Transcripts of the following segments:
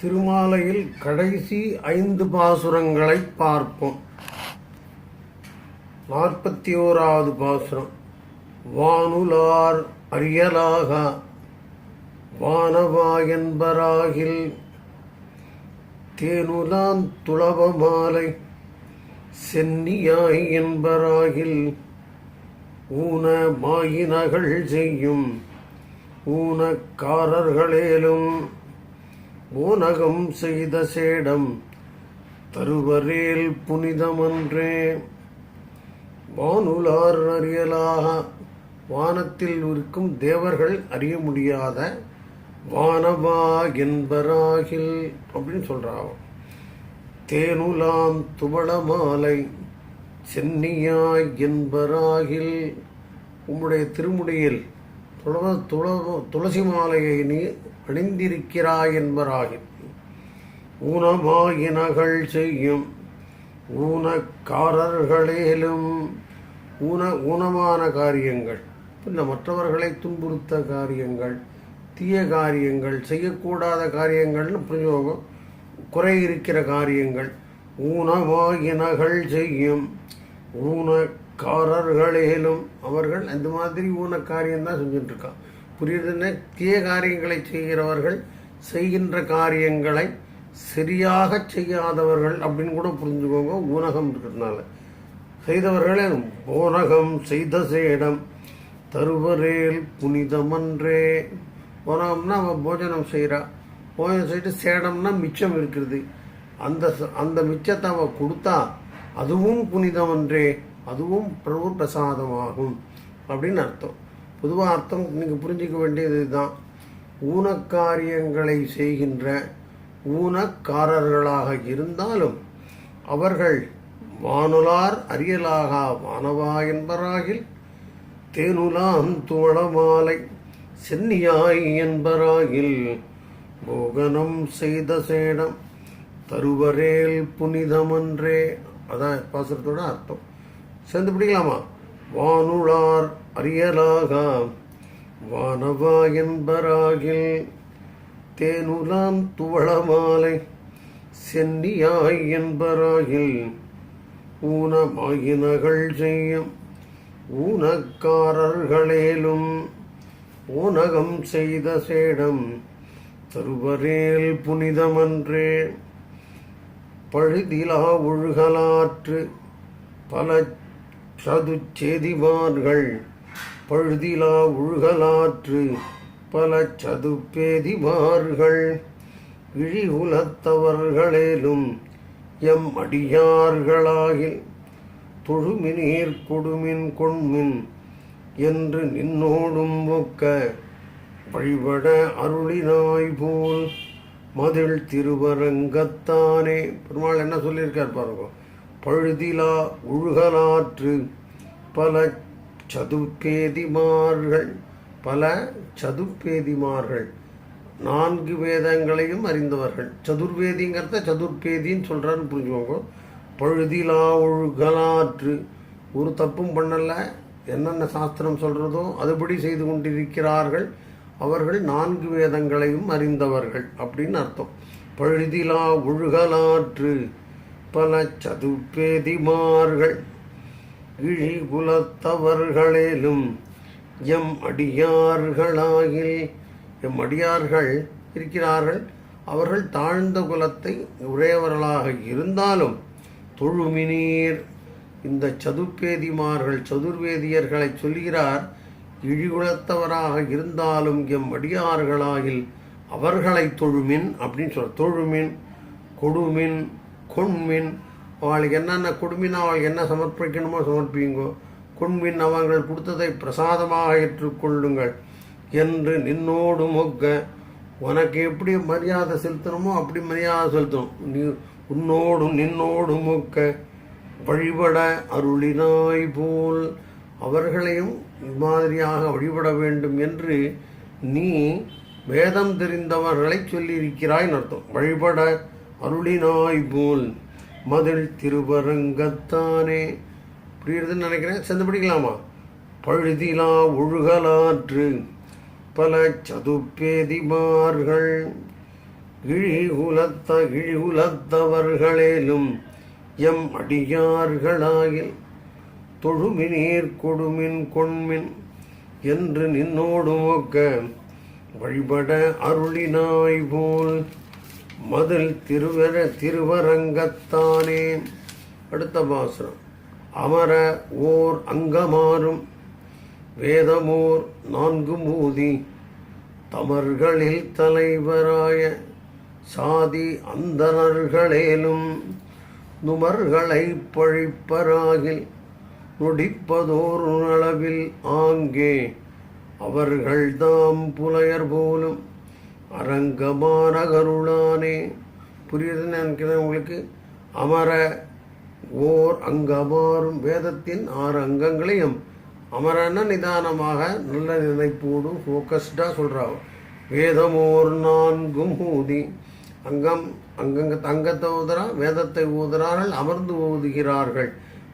திருமாலையில் கடைசி ஐந்து பாசுரங்களை பார்ப்போம். நாற்பத்தி ஓராவது பாசுரம். வானுலார் அரியலாக வானவா என்பராகில் தேனுலான் துளவ மாலை சென்னியாய் என்பராகில் ஊன மாயினகள் செய்யும் ஊனக்காரர்களேலும் ஊனகம் செய்த சேடம் தருவரேல் புனிதமன்றே. வானுலார் அறியலாக வானத்தில் இருக்கும் தேவர்கள் அறிய முடியாத வானவா என்பராகில் அப்படின்னு சொல்கிறான் தேனுலாம் துவள மாலை சென்னியாய் என்பராகில் உம்முடைய திருமுடியில் துளவ துளவ துளசி மாலையை நீ அணிந்திருக்கிறாய் என்பராகில் ஊனமாயினகள் செய்யும் ஊனக்காரர்களேலும் ஊன ஊனமான காரியங்கள் பின்ன மற்றவர்களை துன்புறுத்த காரியங்கள் தீய காரியங்கள் செய்யக்கூடாத காரியங்கள்னு பிரயோகம் குறை இருக்கிற காரியங்கள் ஊனமாயினகள் செய்யும் ஊனக்காரர்களேலும் அவர்கள் அந்த மாதிரி ஊனக்காரியம் தான் செஞ்சுட்டு இருக்கான் புரியுதுன்னு? தீய காரியங்களை செய்கிறவர்கள் செய்கின்ற காரியங்களை சரியாக செய்யாதவர்கள் அப்படின்னு கூட புரிஞ்சுக்கோங்க. ஊனகம் இருக்கிறதுனால. செய்தவர்களே ஊனகம் செய்த சேடம் தருவரேல் புனிதமன்றே. ஊனகம்னா அவன் போஜனம் செய்கிறா போஜனம் செய்து சேடம்னா மிச்சம் இருக்கிறது. அந்த அந்த மிச்சத்தை அவன் கொடுத்தா அதுவும் புனிதமன்றே அதுவும் பிரபு பிரசாதமாகும் அப்படின்னு அர்த்தம். பொதுவாக அர்த்தம் நீங்கள் புரிஞ்சிக்க வேண்டியது இதுதான் ஊனக்காரியங்களை செய்கின்ற ஊனக்காரர்களாக இருந்தாலும் அவர்கள் வானுலார் அரியலாகா வானவா என்பராகில் தேனுலாம் தோழமாலை சென்னியாய் என்பராகில் போகனம் செய்த சேடம் தருவரேல் புனிதமன்றே. அதான் பாசுரத்தோட அர்த்தம். சேர்ந்து பிடிக்கலாமா? வானுளார் அரியலாகா வானவா என்பராகில் தேனுலாம் துவளமாலை சென்னியாய் என்பராகில் ஊனமாயினகள் செய்யும் ஊனக்காரர்களேலும் ஊனகம் செய்த சேடம் தருவரேல் புனிதமன்றே. பழுதிலா ஒழுகலாற்று பல சதுச்செதிமார்கள் பழுதிலா உழுகலாற்று பல சதுப்பேதிமார்கள். இழிகுலத்தவர்களேலும் எம் அடியார்களாகில் தொழுமினீர் கொடுமின் கொண்மின் என்று நின்னோடும் ஒக்க வழிபட அருளினாய் போல் மதில் திருவரங்கத்தானே. பெருமாள் என்ன சொல்லியிருக்கார் பாருங்க. பழுதிலா உழுகலாற்று பல சதுப்பேதிமார்கள் பல சதுப்பேதிமார்கள் நான்கு வேதங்களையும் அறிந்தவர்கள். சதுர்வேதிங்கிறத சதுர்பேதின்னு சொல்கிறான்னு புரிஞ்சுக்கோங்க. பழுதிலா ஒழுகலாற்று. ஒரு தப்பும் பண்ணல. என்னென்ன சாஸ்திரம் சொல்கிறதோ அதுபடி செய்து கொண்டிருக்கிறார்கள். அவர்கள் நான்கு வேதங்களையும் அறிந்தவர்கள் அப்படின்னு அர்த்தம். பழுதிலா ஒழுகலாற்று. பல சதுப்பேதிமார்கள் இழி குலத்தவர்களேலும் எம் அடியார்களாகில் எம் அடியார்கள் இருக்கிறார்கள். அவர்கள் தாழ்ந்த குலத்தை உடையவர்களாக இருந்தாலும் தொழுமினீர். இந்த சதுப்பேதிமார்கள் சதுர்வேதியர்களை சொல்கிறார் இழிகுலத்தவராக இருந்தாலும் எம் அடியார்களாகில் அவர்களை தொழுமின் அப்படின்னு சொல்ற தொழுமின் கொடுமின் கொண்மின் அவளுக்கு என்னென்ன குடும்பினா அவளுக்கு என்ன சமர்ப்பிக்கணுமோ சமர்ப்பிங்கோ. குடும்பின் அவங்கள் கொடுத்ததை பிரசாதமாக ஏற்றுக்கொள்ளுங்கள் என்று நின்னோடு மொக்க உனக்கு எப்படி மரியாதை செலுத்தணுமோ அப்படி மரியாதை செலுத்தணும். நீ உன்னோடும் நின்னோடும் மொக்க வழிபட அருளினாய் போல். அவர்களையும் இம்மாதிரியாக வழிபட வேண்டும் என்று நீ வேதம் தெரிந்தவர்களை சொல்லியிருக்கிறாய் அர்த்தம். வழிபட அருளினாய் போல். மதில் திருவரங்கத்தானே? புரியுறதுன்னு நினைக்கிறேன். சேர்ந்து படிக்கலாமா? பழுதிலா ஒழுகலாற்று பல சதுப்பேதிமார்கள். இழிகுலத்த இழிகுலத்தவர்களேலும் எம் அடியார்களாகில் தொழுமினீர் கொடுமின் கொண்மின் என்று நின்னோடு மொக்க வழிபட அருளினாய் போல் மதில் திருவர திருவரங்கத்தானே. அடுத்த பாசுரம். அமர ஓர் அங்கமாறும். வேதமோர் நான்கு மூதி. தமர்களில் தலைவராய சாதி அந்தணர்களேலும் நுமர்களை பழிப்பராகில் நொடிப்பதோர் அளவில் ஆங்கே. அவர்கள் தாம் புலையர் போலும் அரங்கமான கருளானே புரியுதுன்னு நினைக்கிறேன் உங்களுக்கு? அமர ஓர் அங்கமாறும் வேதத்தின் ஆறு அங்கங்களையும் அமரன நிதானமாக நல்ல நினைப்போடு ஃபோக்கஸ்டாக சொல்கிறாங்க வேதமோர் நான்கும் ஊதி அங்கம் அங்கங்க தங்கத்தை ஊதுறா வேதத்தை ஊதுறார்கள் அமர்ந்து ஊதுகிறார்கள்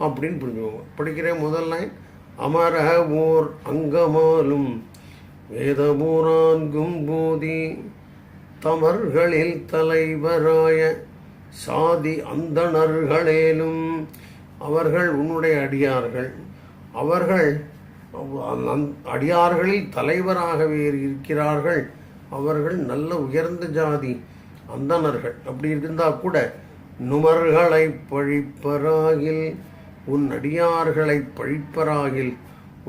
அப்படின்னு புரிஞ்சுக்கோங்க. படிக்கிறேன் முதல் லைன் அமர ஓர் அங்கமாலும் வேதமோ போதி தமர்களில் தலைவராய சாதி அந்தணர்களேலும் அவர்கள் உன்னுடைய அடியார்கள். அவர்கள் அடியார்களில் தலைவராகவே இருக்கிறார்கள். அவர்கள் நல்ல உயர்ந்த ஜாதி அந்தணர்கள். அப்படி இருந்தால் கூட நுமர்களை பழிப்பராகில் உன் அடியார்களை பழிப்பராகில்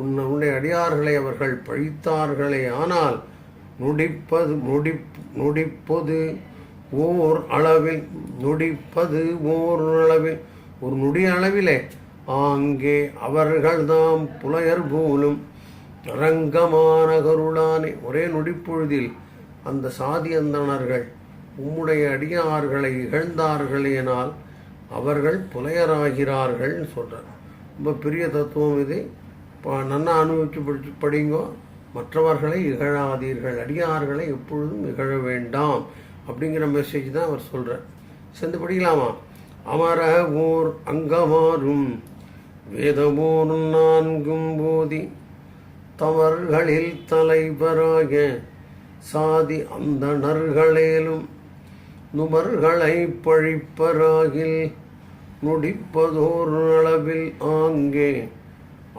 உன்னுடைய அடியார்களை அவர்கள் பழித்தார்களே ஆனால் நொடிப்பது நொடி நொடிப்பது ஓர் அளவில் நொடிப்பது ஓர் அளவில் ஒரு நொடி அளவிலே. ஆங்கே அவர்கள்தாம் புலையர் போலும் ரங்கமான கருளானே ஒரே நொடிப்பொழுதில் அந்த சாதியந்தனர்கள் உம்முடைய அடியார்களை இகழ்ந்தார்களேனால் அவர்கள் புலையராகிறார்கள் சொல்கிறார் ரொம்ப பெரிய தத்துவம் இது. நன்னா அனுபவித்து படிச்சு படிங்கோ. மற்றவர்களை இகழாதீர்கள். அடியார்களை எப்பொழுதும் இகழ வேண்டாம். அப்படிங்கிற மெசேஜ் தான் அவர் சொல்கிறார் சேர்ந்து படிக்கலாமா? அமர ஓர் அங்கமாறும் வேதமோரும் நான்கும் போதி தவறுகளில் தலைவராக சாதி அந்தணர்களேலும் நுமர்களை பழிப்பராகில் நொடிப்பதோர் அளவில் ஆங்கே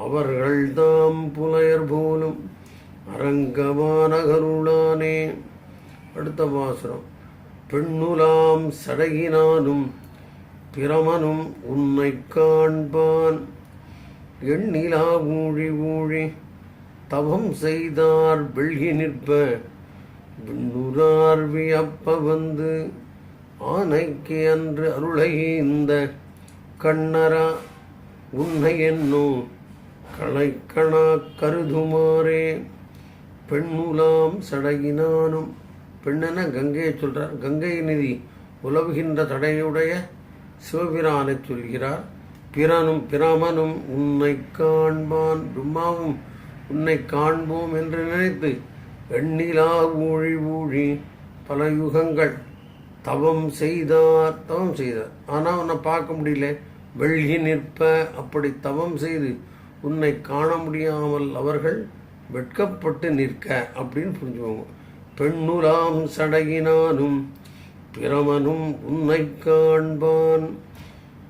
அவர்கள் தாம் புலையர் போலும் அரங்கமானகருளானே அடுத்த பாசுரம் பெண்ணுலாம் சடகினானும் பிரமனும் உன்னை காண்பான். எண்ணிலா ஊழி ஊழி தவம் செய்தார் வெள்ளி நிற்ப. விண்ணுரார் வியப்ப வந்து ஆனைக்கு அன்று அருளை இந்த கண்ணரா உன்னை என்னோ களைக்கணா கருதுமாறே. பெண்ணுலாம் சடகினானும். பெண்ணென கங்கையை சொல்றார். கங்கை நிதி உலவுகின்ற தடையுடைய சிவபிரானை சொல்கிறார். பிறனும் பிரமனும் உன்னை காண்பான். பிரம்மாவும் உன்னை காண்போம் என்று நினைத்து எண்ணிலா ஊழி ஊழி பல யுகங்கள் தவம் செய்தார். தவம் செய்தார். ஆனால் உன்னை பார்க்க முடியல. வெள்ளி நிற்ப. அப்படி தவம் செய்து உன்னை காண முடியாமல் அவர்கள் வெட்கப்பட்டு நிற்க அப்படின்னு புரிஞ்சுக்கோங்க. பெண்ணுலாம் சடகினானும் பிரமனும் உன்னை காண்பான்.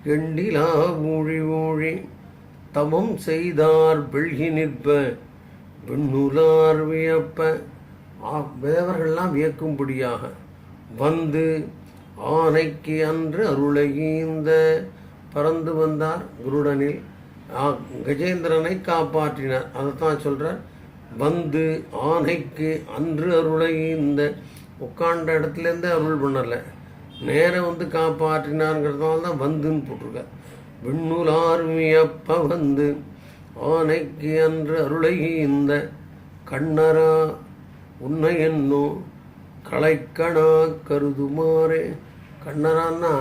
எண்டிலா ஊழி ஊழி தவம் செய்தார் வெள்கி நிற்ப. பெண்ணுலார் வியப்ப. ஆ- தேவர்கள்லாம் வியக்கும்படியாக வந்து ஆனைக்கு அன்று அருளகீந்த பறந்து வந்தார் குருடனில் கஜேந்திரனை காப்பாற்றினார். அதைத்தான் சொல்கிறார் வந்து ஆனைக்கு அன்று அருளகீந்த உட்காண்ட இடத்துலேருந்து அருள் பண்ணலை. நேரம் வந்து காப்பாற்றினாருங்கிறதுனால தான் வந்துன்னு போட்டிருக்கார். விண்ணூல் ஆர்மியப்ப வந்து ஆனைக்கு அன்று அருளை இந்த கண்ணரா உன்னை என்னோ களைக்கணா கருதுமாறே. கண்ணரான்னா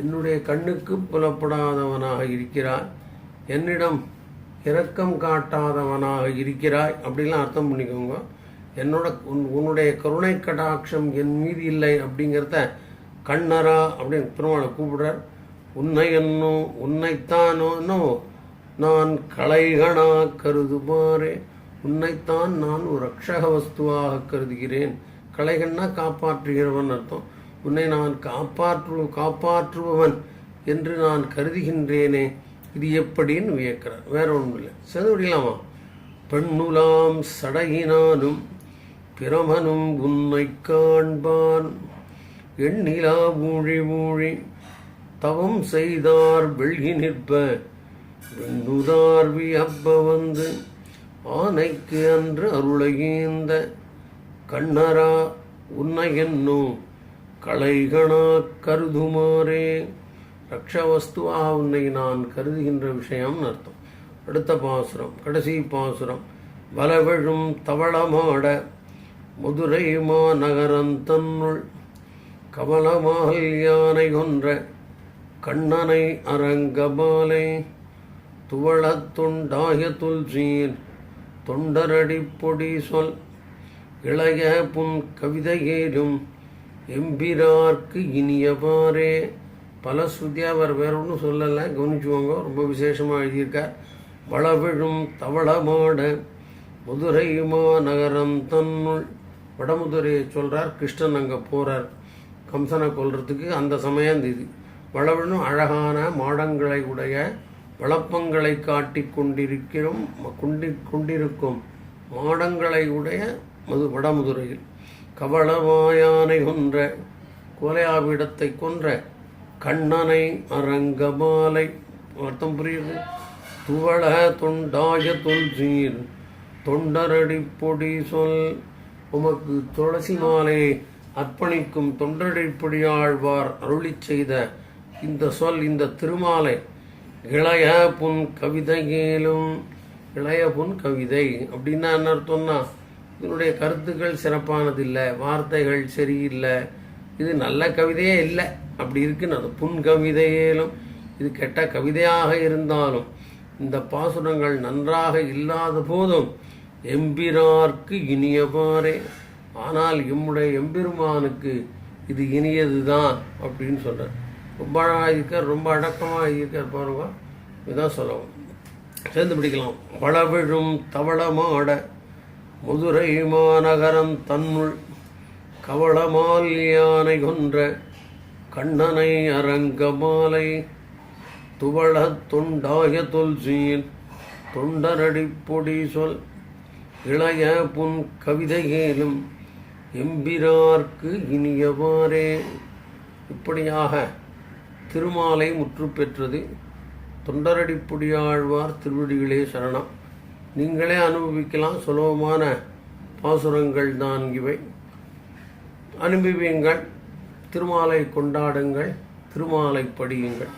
என்னுடைய கண்ணுக்கு புலப்படாதவனாக இருக்கிறாய் என்னிடம் இரக்கம் காட்டாதவனாக இருக்கிறாய். அப்படிலாம் அர்த்தம் பண்ணிக்கோங்க. என்னோட உன் உன்னுடைய கருணை கடாட்சம் என் மீது இல்லை அப்படிங்கிறத கண்ணரா அப்படின்னு திருமண கூப்பிடுறார். உன்னை என்னோ உன்னைத்தானோ நான் கலைகணா கருதுமாறே. உன்னைத்தான் நான் ஒரு ரக்ஷக வஸ்துவாக கருதுகிறேன். கலைகள்னா காப்பாற்றுகிறவன் அர்த்தம். உன்னை நான் காப்பாற்று காப்பாற்றுபவன் என்று நான் கருதுகின்றேனே. இது எப்படின்னு வியக்கிறார். வேற ஒன்றும் இல்லை. சேர்ந்து பெண்ணுலாம் சடையினானும் பிரமனும் உன்னை காண்பான். எண்ணிலா ஊழி ஊழி தவம் செய்தார் வெள்கி நிற்ப. வெண்ணுதார் வியப்ப வந்து ஆனைக்கு அன்று அருளையீந்த கண்ணரா உன்னை என்னோ களைகணா கருதுமாறே. ரக்ஷவஸ்துவாக உன்னை நான் கருதுகின்ற விஷயம்னு அர்த்தம். அடுத்த பாசுரம் கடைசி பாசுரம். வலவிழும் தவளமாட மதுரை மாநகரந்தன்னுள் கமலமால் யானை கொன்ற கண்ணனை அரங்கபாலை துவளத்துண்டாய துல்சீர் தொண்டரடி பொடி சொல் இளைய புன் கவிதையேறும் எம்பிரார்க்கு இனியவாறே. பல ஸ்ருதியா அவர் வேற ஒன்றும் சொல்லலை கவனிச்சுவாங்க ரொம்ப விசேஷமாக எழுதியிருக்கார். வளவிழும் தவளமாட மதுரை மாநகரம் தன்னுள் வடமுதுரையை சொல்கிறார் கிருஷ்ணன் அங்கே போறார். கம்சனை கொல்றதுக்கு அந்த சமயம் இது. வளவிழும் அழகான மாடங்களை உடைய வளப்பங்களை காட்டி கொண்டிருக்கிறோம் கொண்டி கொண்டிருக்கும் மாடங்களை உடைய மது வடமுதுரையில். கவளமாயானை கொன்ற கோலையாவிடத்தை கொன்ற கண்ணனை அரங்கமாலை. அர்த்தம் புரியுது? துவள தொண்டாய துல்சீர் தொண்டரடி பொடி சொல். உமக்கு துளசி மாலை அர்ப்பணிக்கும் தொண்டரடிப்பொடியாழ்வார் அருளிச் செய்த இந்த சொல் இந்த திருமாலை. இளைய புன் கவிதையிலும் இளைய புன் கவிதை அப்படின்னா என்ன அர்த்தம்னா இதனுடைய கருத்துக்கள் சிறப்பானதில்லை வார்த்தைகள் சரியில்லை. இது நல்ல கவிதையே இல்லை. அப்படி இருக்குன்னு அது புன் கவிதையிலும் இது கெட்ட கவிதையாக இருந்தாலும் இந்த பாசுரங்கள் நன்றாக இல்லாத போதும் எம்பிரார்க்கு இனியவாறே. ஆனால் எம்முடைய எம்பெருமானுக்கு இது இனியதுதான் அப்படின்னு சொல்கிறார் ரொம்ப அழகாக இருக்கார் ரொம்ப அடக்கமாக இருக்கார் பாருங்க. இதான் சொல்லவும். சேர்ந்து பிடிக்கலாம். வளவிழும் தவளமாட மதுரை மாநகரம் தன்னுள் கவளமால் யானை கொன்ற கண்ணனை அரங்கமாலை துவளத் தொண்டாய தொல்சியின் தொண்டரடி பொடி சொல் இளைய புன் கவிதையேலும் எம்பிரார்க்கு இனியவாறே. இப்படியாக திருமாலை முற்று பெற்றது தொண்டரடிப்புடியாழ்வார் திருவடிகளே சரணம். நீங்களே அனுபவிக்கலாம். சுலபமான பாசுரங்கள் தான் இவை. அனுபவியுங்கள். திருமாலை கொண்டாடுங்கள் திருமாலை படியுங்கள்.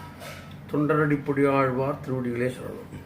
தொண்டரடிப்புடியாழ்வார் திருவடிகளே சொல்லணும்.